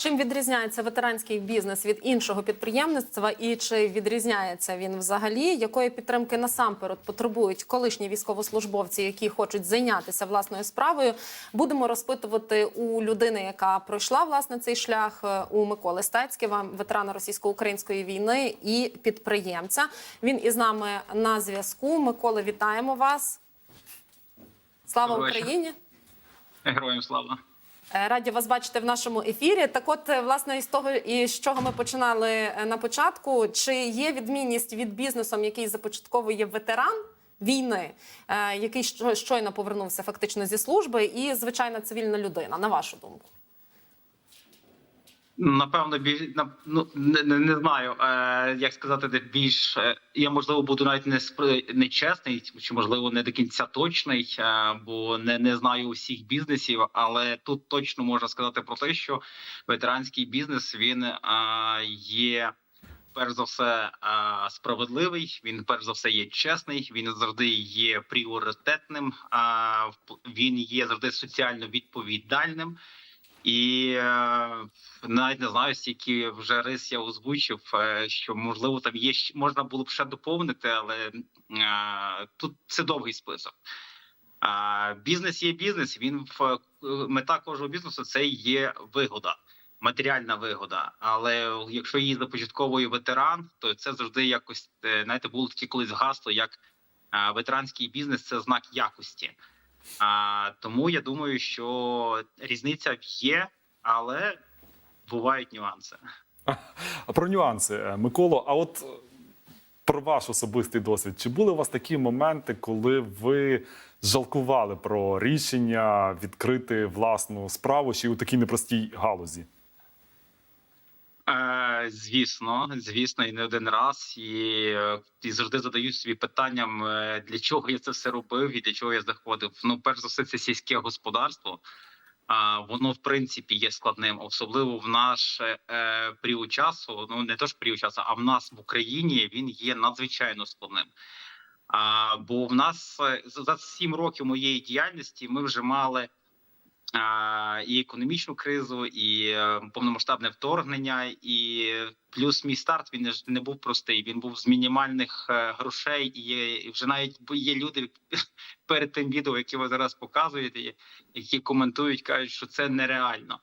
Чим відрізняється ветеранський бізнес від іншого підприємництва, і чи відрізняється він взагалі? Якої підтримки насамперед потребують колишні військовослужбовці, які хочуть зайнятися власною справою? Будемо розпитувати у людини, яка пройшла власне цей шлях е, у Миколи Стецьківа, ветерана російсько-української війни і підприємця. Він із нами на зв'язку. Микола, вітаємо вас. Слава. Україні! Героям слава. Е, Раді вас бачити в нашому ефірі. Так, от е, власне із того, і з чого ми починали е, на початку, чи є відмінність від бізнесом, який започатковує ветеран війни, який що- щойно повернувся фактично зі служби, і звичайна цивільна людина, на вашу думку? Напевно, більш ну, не, не, знаю, е, як сказати, де більш е, я можливо буду навіть не не чи можливо не до кінця точний, е, бо не, не знаю усіх бізнесів. Але тут точно можна сказати про те, що ветеранський бізнес він е, є. Перш за все е, справедливий. Він перш за все є чесний. Він завжди є пріоритетним. е, Він є завжди соціально відповідальним. І е, навіть не знаю, стільки вже рис я озвучив, е, що можливо там є можна було б ще доповнити, але е, тут це довгий список. Бізнес є бізнес. Він в мета кожного бізнесу це є вигода, матеріальна вигода. Але якщо її започатковує ветеран, то це завжди якось знаєте, було таке колись гасло, як ветеранський бізнес це знак якості. А, тому я думаю, що різниця є, але бувають нюанси. А про нюанси, Е, Миколо, а от про ваш особистий досвід. Чи були у вас такі моменти, коли ви жалкували про рішення відкрити власну справу ще й у такій непростій галузі? Е, звісно, звісно, і не один раз. І, е, і завжди задаю собі питанням, е, для чого я це все робив і для чого я заходив. Ну, перш за все, це сільське господарство. А воно в принципі є складним, особливо в наш е, період часу. Ну не то ж період часу, а в нас в Україні він є надзвичайно складним. А, бо в нас за сім років моєї діяльності ми вже мали і економічну кризу, і е, повномасштабне вторгнення, і плюс мій старт він не був простий. Він був з мінімальних е, грошей, і, вже навіть є люди перед тим відео, яке ви зараз показуєте, які коментують, кажуть, що це нереально.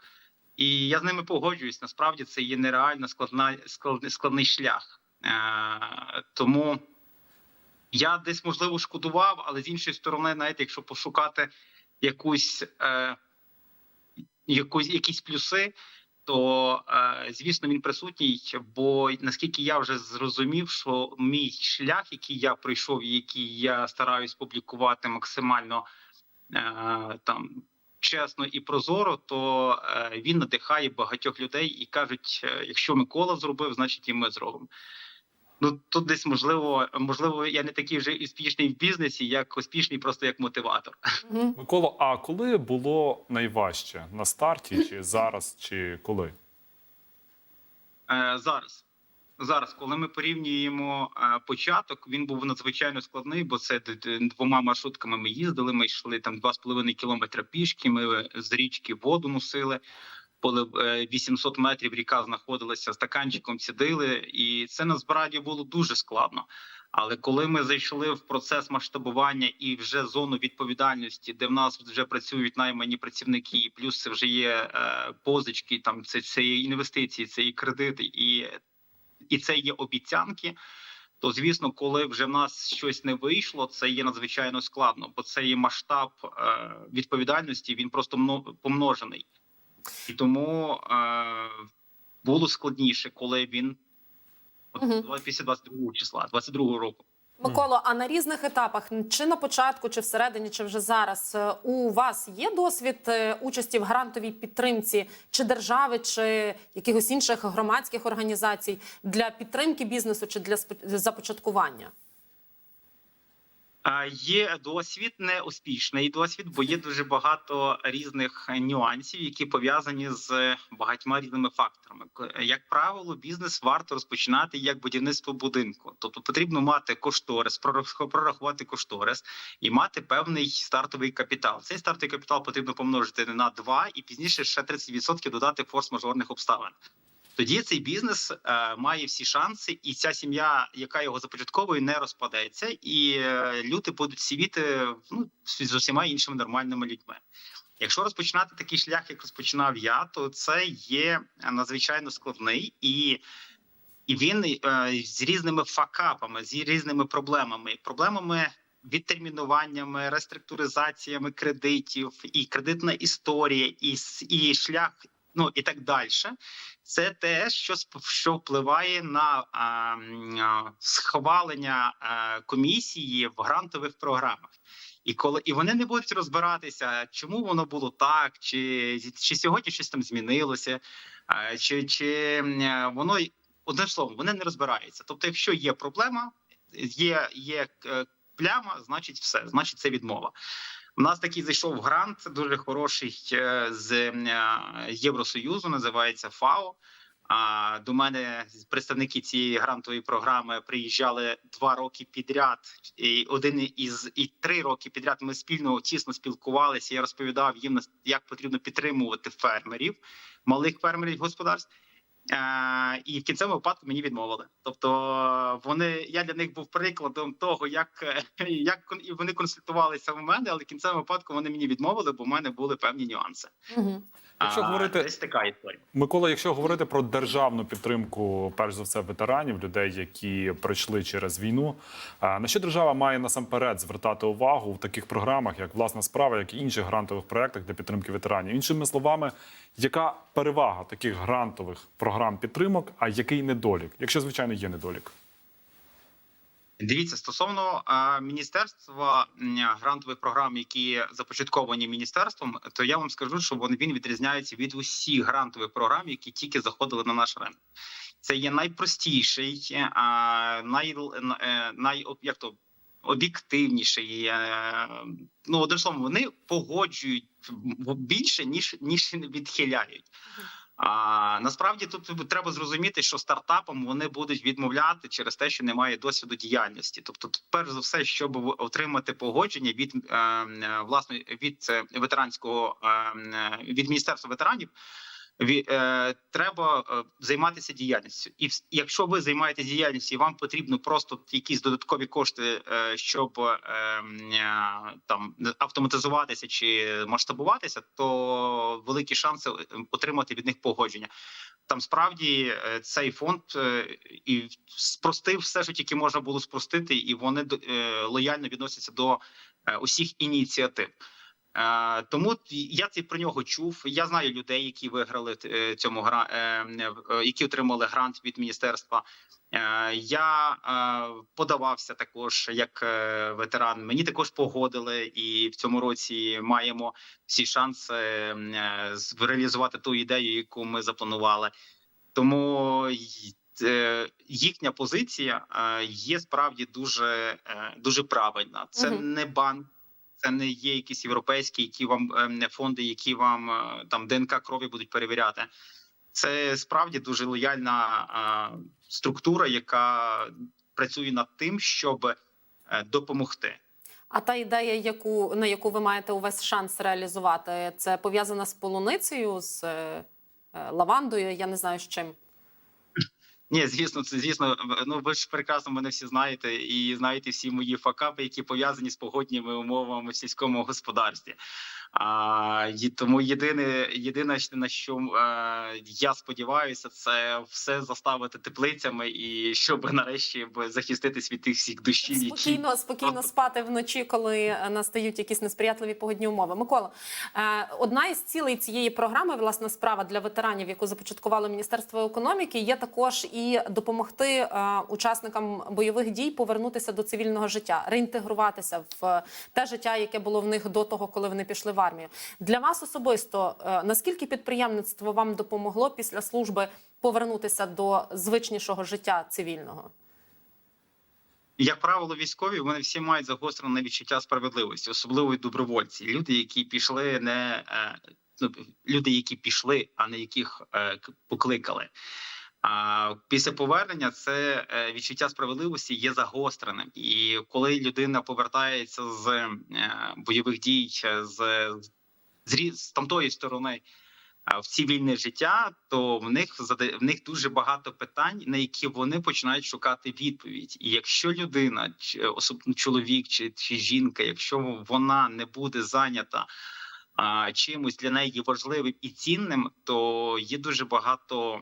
І я з ними погоджуюсь. Насправді це є нереально складна складний, складний шлях. Е, тому я десь можливо шкодував, але з іншої сторони, знаєте, якщо пошукати якусь, е, якусь якісь плюси, то е, звісно він присутній. Бо наскільки я вже зрозумів, що мій шлях, який я пройшов, який я стараюсь публікувати максимально е, там. Чесно і прозоро, то е, він надихає багатьох людей і кажуть: якщо Микола зробив, значить і ми зробимо. Ну тут десь можливо, можливо, я не такий вже успішний в бізнесі, як успішний просто як мотиватор. Мгм. Миколо, а коли було найважче? На старті, чи зараз, чи коли? Е, зараз. Зараз, коли ми порівнюємо е, початок, він був надзвичайно складний, бо це двома маршрутками ми їздили. Ми йшли там 2,5 кілометра пішки. Ми з річки воду носили. Коли е, 800 метрів ріка знаходилася, стаканчиком цідили, і це насправді було дуже складно. Але коли ми зайшли в процес масштабування і вже зону відповідальності, де в нас вже працюють наймані працівники, і плюс це вже є е, позички, там це, це є інвестиції, це і кредити, і, і це є обіцянки. То звісно, коли вже в нас щось не вийшло, це є надзвичайно складно, бо це є масштаб е, відповідальності. Він просто мно- помножений, і тому е, було складніше, коли він після 22 числа, 22 року. Миколо, а на різних етапах, чи на початку, чи всередині, чи вже зараз, е, у вас є досвід е, участі в грантовій підтримці чи держави, чи якихось інших громадських організацій для підтримки бізнесу чи для започаткування? Є досвід, не успішний досвід, бо є дуже багато різних нюансів, які пов'язані з багатьма різними факторами. Як правило, бізнес варто розпочинати як будівництво будинку, тобто потрібно мати кошторис, прорах- прорахувати кошторис і мати певний стартовий капітал. Цей стартовий капітал потрібно помножити на 2 і пізніше ще 30% додати форс-мажорних обставин. Тоді цей бізнес е, має всі шанси, і ця сім'я, яка його започатковує, не розпадеться, і е, люди будуть сівіти ну, з усіма іншими нормальними людьми. Якщо розпочинати такий шлях, як розпочинав я, то це є е, надзвичайно складний і. І він з різними факапами, з різними проблемами, проблемами відтермінуваннями, реструктуризаціями кредитів, і кредитна історія, і, і шлях, ну і так далі. Це те, що що впливає на а, схвалення а, комісії в грантових програмах. І коли і вони не будуть розбиратися, чому воно було так, чи, чи сьогодні щось там змінилося, а, чи, чи е, воно одним словом, вони не розбираються. Тобто, якщо є проблема, є, є е, пляма, значить все, значить це відмова. У нас такий зайшов грант, дуже хороший е, з е, Євросоюзу, називається ФАО. А до мене представники цієї грантової програми приїжджали два роки підряд. І один із і три роки підряд ми спільно тісно спілкувалися. Я розповідав їм як потрібно підтримувати фермерів, малих фермерів господарств. Е, і в кінцевому випадку мені відмовили. Тобто вони я для них був прикладом того, як, е, як вони консультувалися в мене, але в кінцевому випадку вони мені відмовили, бо в мене були певні нюанси. Угу. Якщо говорити- десь така історія. Микола, якщо говорити про державну підтримку, перш за все, ветеранів, людей, які пройшли через війну, на що держава має насамперед звертати увагу в таких програмах, як власна справа, як і інших грантових проєктах для підтримки ветеранів? Іншими словами, яка перевага таких грантових програм підтримок, а який недолік, якщо звичайно є недолік? Дивіться стосовно міністерства грантових програм, які започатковані міністерством, то я вам скажу, що він, відрізняється від усіх грантових програм, які тільки заходили на наш ринок. Це є найпростіший, най, е, най як то об'єктивніший. е, Ну словом, вони погоджують більше ніж ніж відхиляють. А насправді тут треба зрозуміти, що стартапам вони будуть відмовляти через те, що немає досвіду діяльності. Тобто, перш за все, щоб отримати погодження від е, е, власне від е, ветеранського е, е, від міністерства ветеранів. Е, Треба е, займатися діяльністю, і якщо ви займаєтесь діяльністю, і вам потрібно просто якісь додаткові кошти, е, щоб там автоматизуватися чи масштабуватися, то великі шанси отримати від них погодження. Там справді цей фонд і спростив все, що тільки можна було спростити, і вони лояльно відносяться до усіх ініціатив. Е, Тому я це про нього чув. Я знаю людей, які виграли е, цьому гра, е, які отримали грант від міністерства. Я подавався також як ветеран. Мені також погодили, і в цьому році маємо всі шанси реалізувати ту ідею, яку ми запланували. Тому їхня позиція є справді дуже, дуже правильна. Це не банк. Це не є якісь європейські, які вам е, не фонди, які вам е, там ДНК крові будуть перевіряти. Це справді дуже лояльна е, структура, яка працює над тим, щоб е, допомогти. А та ідея, яку на яку ви маєте увесь шанс реалізувати, це пов'язана з полуницею, з лавандою. Я не знаю з чим. Ні, звісно, це звісно. Ну ви ж прекрасно мене всі знаєте, і знаєте всі мої факапи, які пов'язані з погодніми умовами в сільському господарстві. А і тому єдине, єдине, на що е, я сподіваюся, це все заставити теплицями, і щоб нарешті захиститись від тих всіх дощів, які Спокійно, спокійно спати вночі, коли е, настають якісь несприятливі погодні умови. Микола, е, одна із цілей цієї програми, власна справа для ветеранів, яку започаткувало Міністерство економіки, є також і допомогти е, учасникам бойових дій повернутися до цивільного життя, реінтегруватися в те життя, яке було в них до того, коли вони пішли в армію. Для вас особисто е, наскільки підприємництво вам допомогло після служби повернутися до звичнішого життя цивільного? Як правило, військові вони всі мають загострене відчуття справедливості, особливо і добровольці. Люди, які пішли, не е, ну, люди, які пішли, а не яких е, покликали. А після повернення це е, відчуття справедливості є загостреним. І коли людина повертається з е, бойових дій, е, з, з, з тамтої сторони е, в цивільне життя, то в них в них дуже багато питань, на які вони починають шукати відповідь. І якщо людина, особливо чоловік чи, чи жінка, якщо вона не буде зайнята чимось для неї важливим і цінним, то є дуже багато.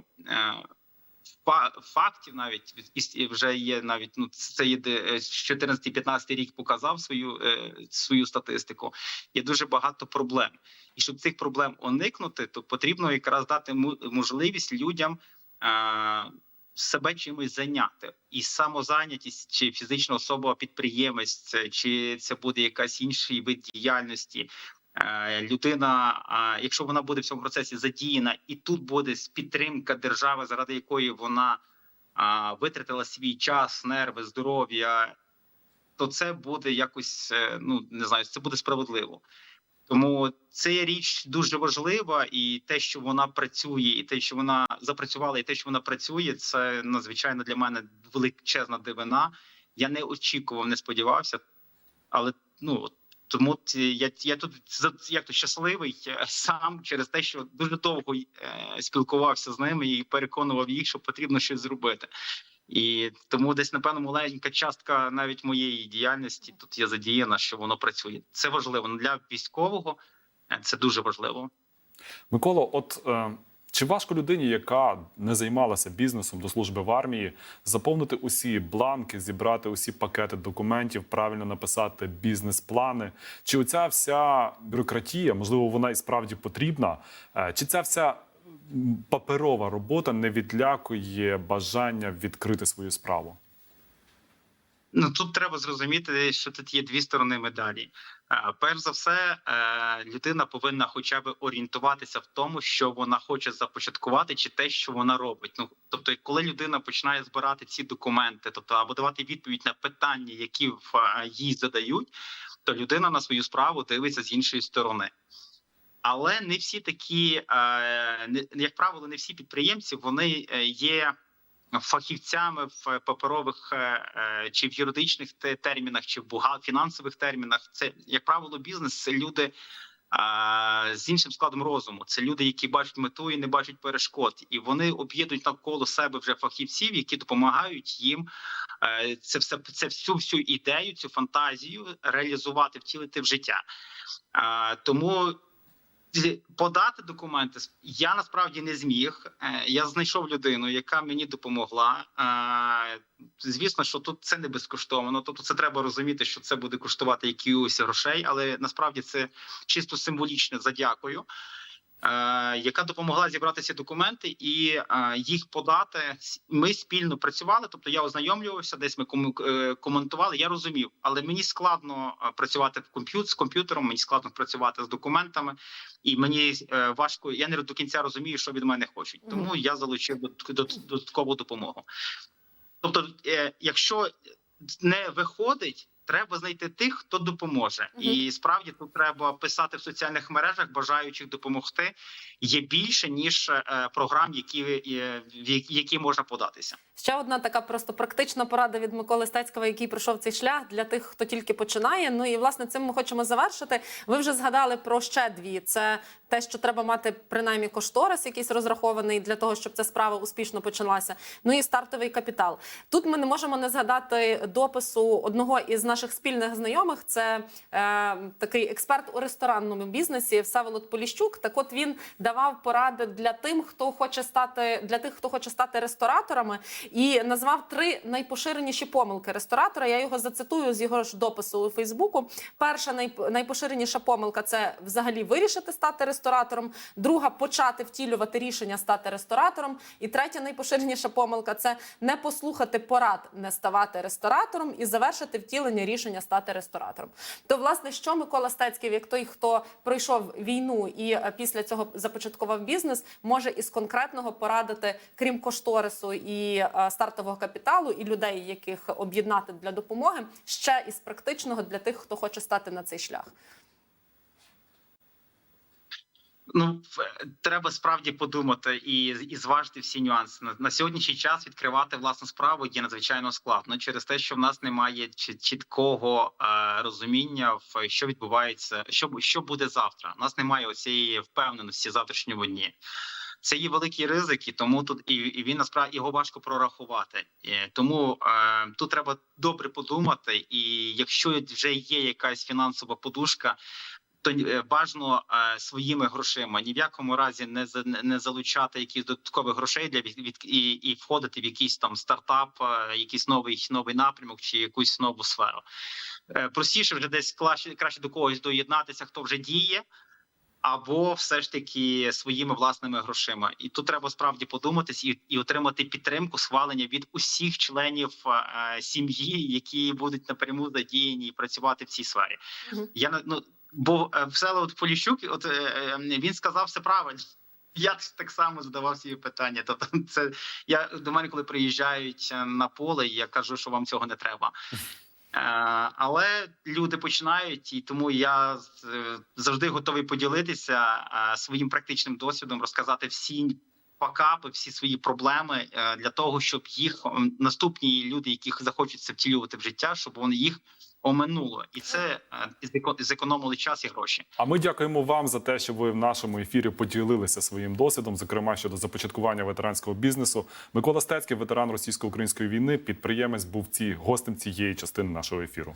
Фа- Фактів навіть і- вже є навіть ну це є де, е, 14-15 рік показав свою е, свою статистику. Є дуже багато проблем, і щоб цих проблем уникнути, то потрібно якраз дати можливість людям е, себе чимось зайняти. І самозайнятість, чи фізична особа підприємець, чи це буде якась інший вид діяльності. Е, Людина, а, якщо вона буде в цьому процесі задіяна, і тут буде підтримка держави, заради якої вона витратила свій час, нерви, здоров'я, то це буде якось е, ну не знаю, це буде справедливо. Тому це річ дуже важлива, і те, що вона працює, і те, що вона запрацювала, і те, що вона працює, це надзвичайно для мене величезна дивина. Я не очікував, не сподівався, але ну тому я, я тут як то щасливий е, сам через те, що дуже довго е, спілкувався з ними і переконував їх, що потрібно щось зробити. І тому десь напевно маленька частка навіть моєї діяльності тут є задіяна, що воно працює. Це важливо Ну, для військового. е, Це дуже важливо. Микола, от чи важко людині, яка не займалася бізнесом до служби в армії, заповнити усі бланки, зібрати усі пакети документів, правильно написати бізнес-плани? Чи оця вся бюрократія, можливо, вона і справді потрібна? Е, чи ця вся паперова робота не відлякує бажання відкрити свою справу? Ну тут треба зрозуміти, що тут є дві сторони медалі. Е, Перш за все, е, людина повинна хоча б орієнтуватися в тому, що вона хоче започаткувати, чи те, що вона робить. Ну тобто, коли людина починає збирати ці документи, тобто або давати відповідь на питання, які е, їй задають, то людина на свою справу дивиться з іншої сторони. Але не всі такі, як правило, не всі підприємці вони є фахівцями в паперових е, е, чи в юридичних термінах, чи в фінансових термінах. Це як правило, бізнес це люди е, з іншим складом розуму. Це люди, які бачать мету і не бачать перешкод, і вони об'єднують навколо себе вже фахівців, які допомагають їм це все це всю всю ідею, цю фантазію реалізувати, втілити в життя. Тому подати документи я насправді не зміг. Е, Я знайшов людину, яка мені допомогла. Е, Звісно, що тут це не безкоштовно. Тобто, це треба розуміти, що це буде коштувати якісь грошей, але насправді це чисто символічне задякую. Е, Яка допомогла зібрати ці документи і е, їх подати. Ми спільно працювали. Тобто я ознайомлювався, десь ми е, коментували. Я розумів, але мені складно працювати в комп'ют з комп'ютером. Мені складно працювати з документами і мені важко. Я не до кінця розумію, що від мене хочуть. Тому я залучив додатк- додаткову допомогу. Тобто, якщо не виходить. Треба знайти тих, хто допоможе, Мгм. і справді тут треба писати в соціальних мережах, бажаючих допомогти. Є більше ніж е, програм, які е, в які- які можна податися. Ще одна така просто практична порада від Миколи Стецького, який пройшов цей шлях для тих, хто тільки починає. Ну і власне цим ми хочемо завершити. Ви вже згадали про ще дві: це те, що треба мати принаймні кошторис, якийсь розрахований для того, щоб ця справа успішно почалася. Ну і стартовий капітал. Тут ми не можемо не згадати допису одного із наших спільних знайомих. Це е, такий експерт у ресторанному бізнесі Всеволод Поліщук. Так, от він давав поради для тим, хто хоче стати для тих, хто хоче стати рестораторами, і назвав три найпоширеніші помилки ресторатора. Я його зацитую з його ж допису у Фейсбуку. Перша найпоширеніша помилка це взагалі вирішити стати ресторатором. Друга почати втілювати рішення стати ресторатором. І третя найпоширеніша помилка це не послухати порад не ставати ресторатором і завершити втілення рішення стати ресторатором. То власне, що Микола Стецький, як той, хто пройшов війну і е, після цього започаткував бізнес, може із конкретного порадити, крім кошторису і е, стартового капіталу, і людей, яких об'єднати для допомоги, ще із практичного для тих, хто хоче стати на цей шлях. Ну треба справді подумати і, і зважити всі нюанси. На, на сьогоднішній час відкривати власну справу є надзвичайно складно через те, що в нас немає чіт- чіткого е, розуміння, в що відбувається, що що буде завтра. У нас немає оцієї впевненості завтрашньому дні. Це є великі ризики, тому тут і, і він насправді його важко прорахувати. Е, Тому е, тут треба добре подумати. І якщо вже є якась фінансова подушка, то е, бажано е, своїми грошима ні в якому разі не не- залучати якісь додаткових грошей для від, і, і входити в якийсь там стартап, е, якийсь новий новий напрямок чи якусь нову сферу. Простіше вже десь краще, краще до когось доєднатися, хто вже діє. Або все ж таки своїми власними грошима, і тут треба справді подуматись і, і отримати підтримку, схвалення від усіх членів е, сім'ї, які будуть напряму задіяні і працювати в цій сфері. Мгм. Я не- ну бо е, Всеволод Поліщук, от е, е, він сказав все правильно. Я так само задавав собі питання. Тобто, це я до мене, коли приїжджають на поле, я кажу, що вам цього не треба. Але люди починають, і тому я завжди готовий поділитися своїм практичним досвідом, розказати всі покапи, всі свої проблеми для того, щоб їх наступні люди, яких захочуть це втілювати в життя, щоб вони їх оминуло, і це е, зекономили час і гроші. А ми дякуємо вам за те, що ви в нашому ефірі поділилися своїм досвідом, зокрема щодо започаткування ветеранського бізнесу. Микола Стецький, ветеран російсько-української війни, підприємець, був ці гостем цієї частини нашого ефіру.